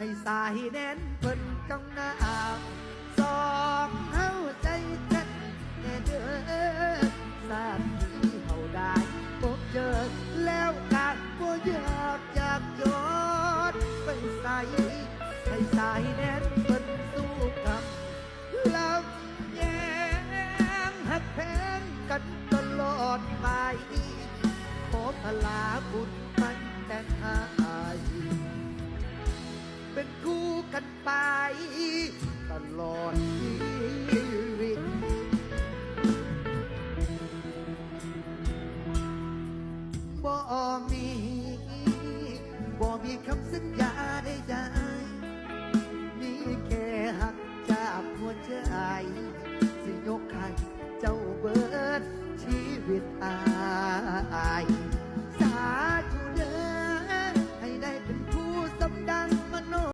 ให้สายแน่นเพิ่นจ้องหน้าสองเฮาใจกันแน่เด้อสามที่เฮาได้พบเจอแล้วกันบ่อยากอยากย้อนไปใส่ให้สายแน่นเพิ่นสู้กับลำแยงหักแพงกันตลอดไปขอพลาบุญมันแต่งหา เป็นคู่กันไป ตลอดชีวิตบ่มีบ่มีคำสัญญาใดๆมีแค่หักจากหัวใจสิยกให้เจ้าเบิดชีวิตอาย